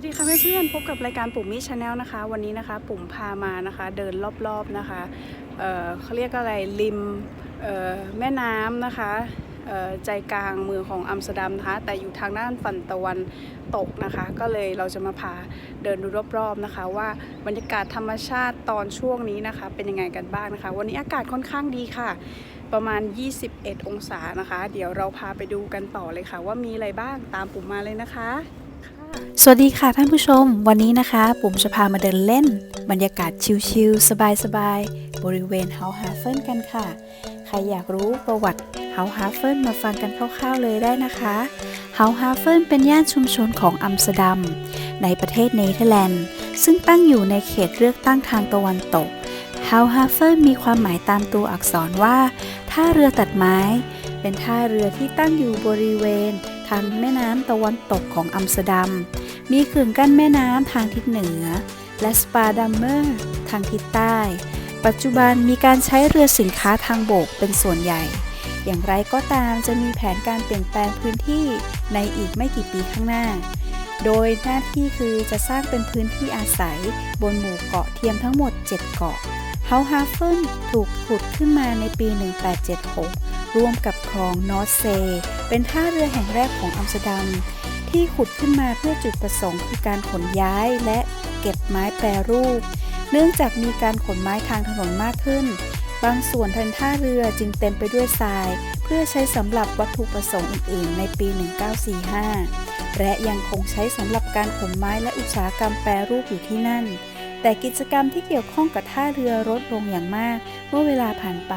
สวัสดีค่ะเพื่อนๆพบกับรายการปุ่มมิชแนลนะคะ วันนี้นะคะ ปุ่มพามานะคะ เดินรอบๆนะคะเเขาเรียกอะไรริมแม่น้ำนะคะใจกลางเมืองของอัมสเตอร์ดัมนะคะแต่อยู่ทางด้านฝั่งตะวันตกนะคะ ก็เลยเราจะมาพาเดินดูรอบๆนะคะ ว่าบรรยากาศธรรมชาติตอนช่วงนี้นะคะ เป็นยังไงกันบ้างนะคะ วันนี้อากาศค่อนข้างดีค่ะ ประมาณ 21 องศานะคะ เดี๋ยวเราพาไปดูกันต่อเลยค่ะ ว่ามีอะไรบ้างตามปุ่มมาเลยนะคะ สวัสดีค่ะท่านผู้ชม วันนี้นะคะ ปุ่มจะพามาเดินเล่น บรรยากาศชิลๆ สบายๆ บริเวณเฮาฮาเฟินกันค่ะ ใครอยากรู้ประวัติเฮาฮาเฟินมาฟังกันคร่าวๆเลยได้นะคะเฮาฮาเฟินเป็นย่านชุมชนของอัมสเตอร์ดัม ในประเทศเนเธอร์แลนด์ ซึ่งตั้งอยู่ในเขตเลือกตั้งทางตะวันตกเฮาฮาเฟินมีความหมายตามตัวอักษรว่า ท่าเรือตัดไม้ เป็นท่าเรือที่ตั้งอยู่บริเวณทางแม่น้ำตะวันตกของอัมสเตอร์ดัม มีขื่นกั้นแม่น้ำทางทิศเหนือ และสปาดัมเมอร์ทางทิศใต้ ปัจจุบันมีการใช้เรือสินค้าทางบกเป็นส่วนใหญ่ อย่างไรก็ตามจะมีแผนการเปลี่ยนแปลงพื้นที่ในอีกไม่กี่ปีข้างหน้า โดยหน้าที่คือจะสร้างเป็นพื้นที่อาศัยบนหมู่เกาะเทียมทั้งหมด 7 เกาะเฮาฮาเฟนถูกขุดขึ้นมาในปี 1876 ร่วมกับคลองนอร์เซ เป็นท่าเรือแห่งแรกของอัมสเตอร์ดัม ที่ขุดขึ้นมาเพื่อจุดประสงค์คือการขนย้ายและเก็บไม้แปรรูป เนื่องจากมีการขนไม้ทางถนนมากขึ้น บางส่วนทันท่าเรือจึงเต็มไปด้วยทราย เพื่อใช้สำหรับวัตถุประสงค์อื่น ๆ ในปี 1945 และยังคงใช้สำหรับการขนไม้และอุตสาหกรรมแปรรูปอยู่ที่นั่น แต่กิจกรรมที่เกี่ยวข้องกับท่าเรือลดลงอย่างมาก เมื่อเวลาผ่านไป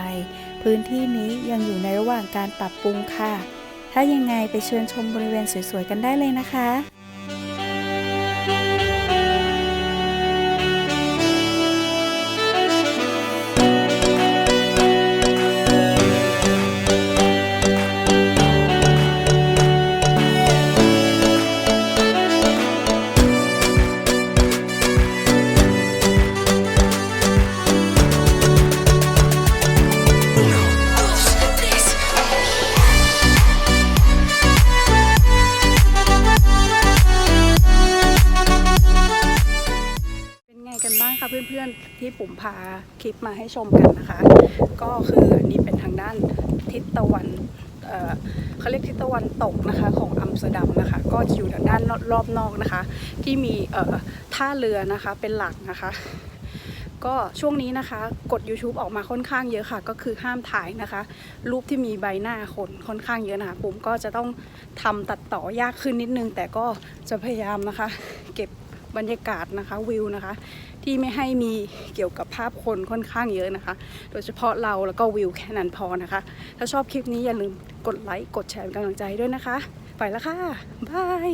พื้นที่นี้ยังอยู่ในระหว่างการปรับปรุงค่ะ ถ้ายังไงไปเชิญชมบริเวณสวยๆกันได้เลยนะคะ กันบ้างคะเพื่อนๆที่ปุ่มพาคลิปมาให้ชมกันนะคะ ก็คืออันนี้เป็นทางด้านทิศตะวันเเขาเรียกทิศตะวันตกนะคะของอัมสเตอร์ดัมนะคะ ก็จะอยู่ทางด้านรอบนอกนะคะ ที่มีท่าเรือนะคะเป็นหลักนะคะ ก็ช่วงนี้นะคะกด YouTube ออกมาค่อนข้างเยอะค่ะ ก็คือห้ามถ่ายนะคะ รูปที่มีใบหน้าคนค่อนข้างเยอะนะคะปุ่มก็จะต้องทำตัดต่อยากขึ้นนิดนึง แต่ก็จะพยายามนะคะ เก็บ บรรยากาศนะคะวิวนะคะ ที่ไม่ให้มีเกี่ยวกับภาพคนค่อนข้างเยอะนะคะ โดยเฉพาะเราแล้วก็วิวแค่นั้นพอนะคะ ถ้าชอบคลิปนี้อย่าลืมกดไลค์กดแชร์เป็นกำลังใจด้วยนะคะ ไปแล้วค่ะบาย